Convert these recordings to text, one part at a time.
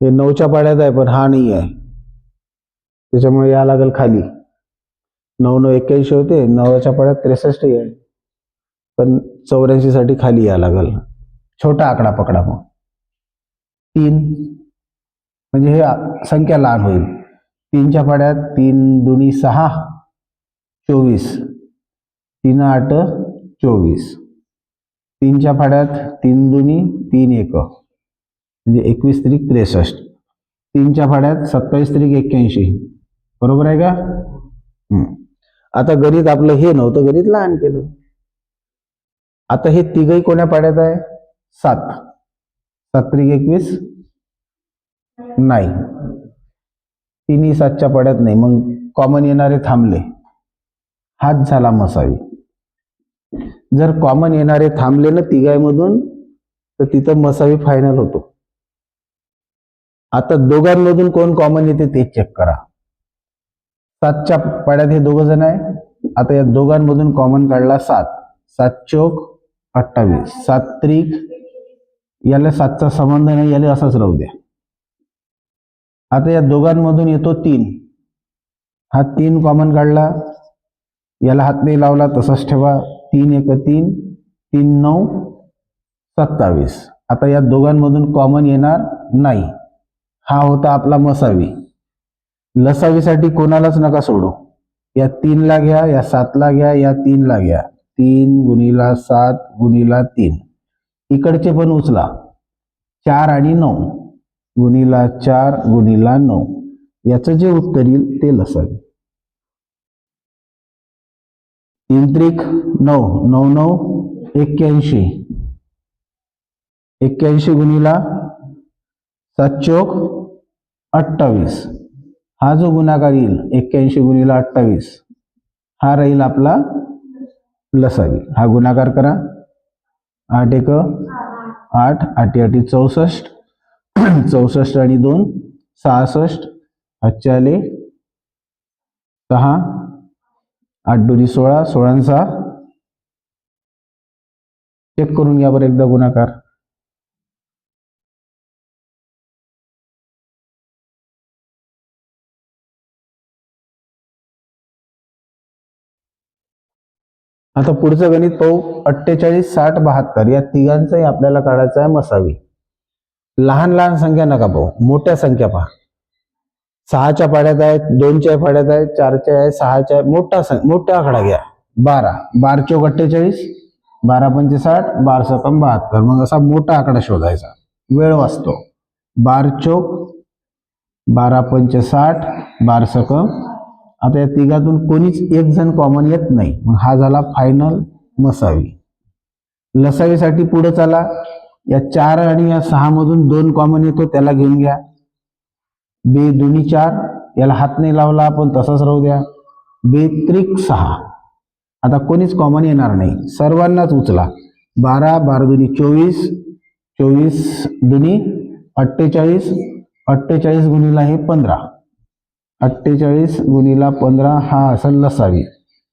हे नऊच्या पाड्यात आहे पण हा नाही आहे. त्याच्यामुळे या लागेल खाली. नऊ नऊ एक्क्याऐंशी होते नवाच्या पाड्यात त्रेसष्टही आहे. पण चौऱ्याऐंशी साठी खाली या लागेल. छोटा आकडा पकडा मग. तीन. म्हणजे हे संख्या लहान होईल. तीनच्या पाड्यात तीन दुनी सहा चोवीस. तीन आठ चोवीस. तीनच्या पाड्यात तीन दुनी तीन एक. म्हणजे एकवीस त्रिक त्रेसष्ट. तीनच्या पाड्यात सत्तावीस त्रिक एक्क्याऐंशी. बरोबर आहे का? हम्म. आता गणित आपलं हे नव्हतं गणित लहान केलं. आता हे तिघही कोण्या पाड्यात आहे? सात. सात त्रिक एकवीस? नाही. तिन्ही सातच्या पाड्यात नाही. मग कॉमन येणारे थांबले. हात झाला मसावी. जर कॉमन येणारे थांबले ना तिघायमधून तर तिथं मसावी फायनल होतो. आता दोघांमधून कोण कॉमन येते ते चेक करा. सातच्या पाड्यात हे दोघ जण आहे. आता या दोघांमधून कॉमन काढला सात. सात चौक अठ्ठावीस. सात त्रिक याला सातचा संबंध नाही याला असाच राहू द्या. आता या दोघांमधून येतो तीन. हा तीन कॉमन काढला. याला हात नाही लावला तसाच ठेवा. तीन एक तीन तीन नऊ सत्तावीस. आता या दोघांमधून कॉमन येणार नाही. हा होता आपला मसावी. लसावीसाठी कोणालाच नका सोडू. या तीनला घ्या या सातला घ्या या तीनला घ्या. तीन गुणीला सात गुणीला तीन. इकडचे पण उचला. चार आणि नऊ गुणीला चार गुणीला नऊ. याचं जे उत्तर येईल ते लसावी. तीन त्रिक नऊ नऊ नऊ एक्क्याऐंशी. एक्क्याऐंशी गुणीला सात चोक अठ्ठावीस. हा जो गुणाकार येईल एक्क्याऐंशी गुणीला अठ्ठावीस हा राहील आपला लसावी हा गुणाकार करा. आठ एक आठ आठी आठी चौसष्ट चौसष्ट आणि दोन सहासष्ट आजचे आले सहा आठ दोन्ही सोळा सोळा सहा. चेक करून घ्या बरं एकदा गुणाकार आता पुढचं गणित पाहू. अठ्ठेचाळीस साठ बहात्तर. या तिघांचाही आपल्याला काढायचं आहे मसावी. लहान लहान संख्या नका पाहू. मोठ्या संख्या पहा. सहाच्या पाड्यात आहेत दोनच्या पाड्यात आहेत चारच्या आहे सहाच्या आहे. मोठा सं- मोठा आकडा घ्या. बारा. बार चौक अठ्ठेचाळीस. बारा पंचे साठ बार सकम बहात्तर. मग असा मोठा आकडा शोधायचा. वेळ वाचतो. बार चौक बारा पंचे साठ बार सकम आता या तिघातून कोणीच एक जण कॉमन येत नाही. मग हा झाला फायनल मसावी. लसावीसाठी पुढे चला. या चार आणि या सहा मधून दोन कॉमन येतो त्याला घेऊन घ्या. बे दोन्ही चार. याला हात नाही लावला आपण तसाच राहू द्या. बे त्रिक सहा. आता कोणीच कॉमन येणार नाही. सर्वांनाच उचला. बारा बारा दुनी चोवीस. चोवीस दुनी अठ्ठेचाळीस. अठ्ठेचाळीस गुणीला हे पंधरा. अठ्ठेचाळीस गुणीला पंधरा हा असेल लसावी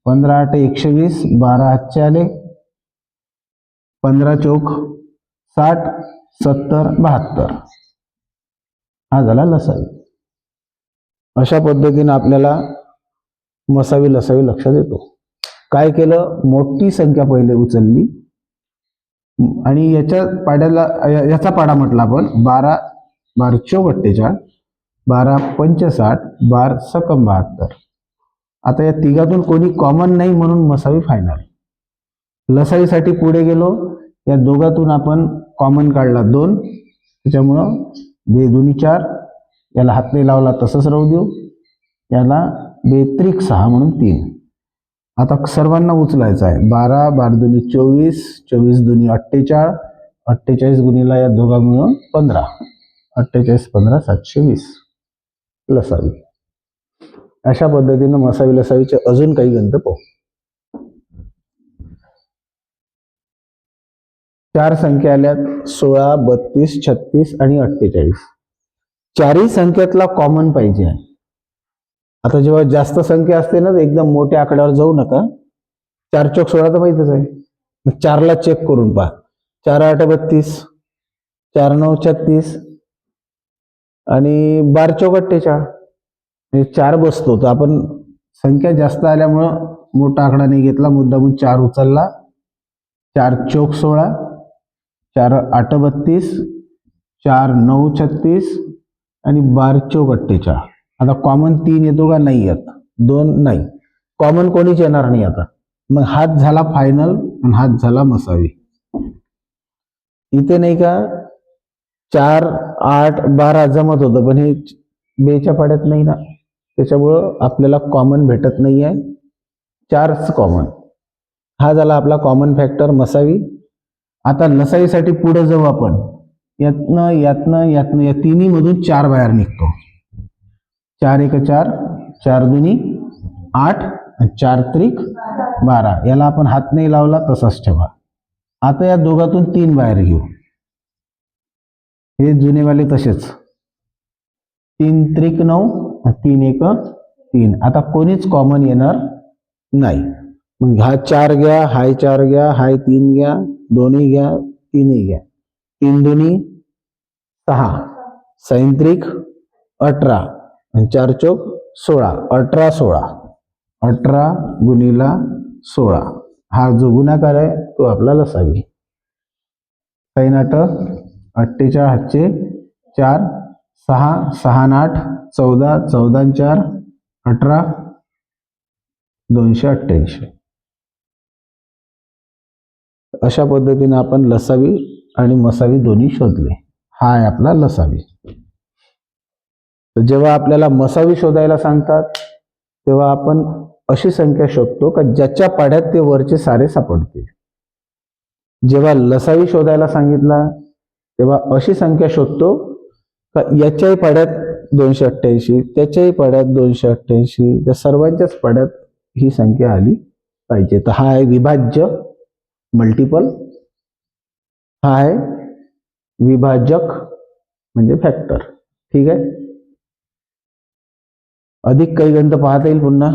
पंधरा आठ एकशे वीस बारा हातचे पंधरा चौक साठ सत्तर बहात्तर. हा झाला लसावी. अशा पद्धतीने आपल्याला मसावी लसावी लक्षात येतो. काय केलं? मोठी संख्या पहिले उचलली. आणि याच्या पाड्याला याचा पाडा म्हटला आपण बारा बारा चौक अठ्ठेचाळीस बारा पंचसाठ बार सकम बहात्तर. आता या तिघातून कोणी कॉमन नाही म्हणून मसावी फायनल लसावीसाठी पुढे गेलो. या दोघातून आपण कॉमन काढला दोन. त्याच्यामुळं बे दोन्ही चार. याला हात नाही लावला तसंच राहू देऊ. याला बेत्रिक सहा म्हणून तीन. आता सर्वांना उचलायचं आहे. बारा बारा दुनी चोवीस चोवीस दुनी अठ्ठेचाळ. अठ्ठेचाळीस गुणीला या दोघा मिळून पंधरा. अठ्ठेचाळीस पंधरा सातशे वीस. लसावी. अशा पद्धतीनं मसावी लसावीचे अजून काही गंत पाहू. चार संख्या आल्यात सोळा बत्तीस छत्तीस आणि अठ्ठेचाळीस. चारही संख्येतला कॉमन पाहिजे आहे. आता जेव्हा जास्त संख्या असते ना एकदम मोठ्या आकड्यावर जाऊ नका. चार चौक सोळा तर माहितच आहे. मग चारला चेक करून पहा. चार आठ बत्तीस चार नऊ छत्तीस आणि बार चौक म्हणजे चार बसतो. तर आपण संख्या जास्त आल्यामुळं मोठा आकडा नाही घेतला. मुद्दामून चार उचलला. चार चौक सोळा. चार आठ बत्तीस. चार नऊ छत्तीस. आणि बार चौक अठ्ठेचाळ आता कॉमन तीन येतो का? नाही येत. दोन नाही. कॉमन कोणीच येणार नाही आता. मग हात झाला फायनल आणि हात झाला मसावी. इथे नाही का? चार आठ बारा जमत होतं पण हे बेच्या पाड्यात नाही ना. त्याच्यामुळं आपल्याला कॉमन भेटत नाही आहे चारच कॉमन हा झाला आपला कॉमन फॅक्टर मसावी. आता नसावीसाठी पुढे जाऊ आपण. यातनं यातनं यातनं या तिन्हीमधून चार बाहेर निघतो. चार एक चार. चार दुनी आठ. चार त्रिक बारा. याला आपण हात नाही लावला तसाच ठेवा. आता या दोघातून तीन बाहेर घेऊ. हे जुनेवाले तसेच. तीन त्रिक नऊ तीन एक तीन. आता कोणीच कॉमन येणार नाही. मग हा चार घ्या हाय चार घ्या हाय तीन घ्या दोन्ही घ्या तीनही घ्या. तीन दोन्ही सहा. सैंत्रिक अठरा. चार चौक सोळा. अठरा सोळा. अठरा गुणीला सोळा. हा जो गुन्हाकार आहे तो आपला लसावी सैन आठ हातचे चार सहा सहा आठ चौदा चौदा चार अठरा दोनशे अठ्ठ्याऐंशी. अशा पद्धतीने आपण लसावी आणि मसावी दोन्ही शोधले. हा आहे आपला लसावी. तर जेव्हा आपल्याला मसावी शोधायला सांगतात तेव्हा आपण अशी संख्या शोधतो का ज्याच्या पाड्यात ते वरचे सारे सापडतील. जेव्हा लसावी शोधायला सांगितला तेव्हा अशी संख्या शोधतो का याच्याही पाड्यात दोनशे अठ्ठ्याऐंशी त्याच्याही पाड्यात दोनशे अठ्ठ्याऐंशी त्या सर्वांच्याच पाड्यात ही संख्या आली पाहिजे. तर हा आहे विभाज्य मल्टिपल हा आहे विभाजक म्हणजे फॅक्टर ठीक आहे? अधिक काही गणित पाहता येईल पुन्हा?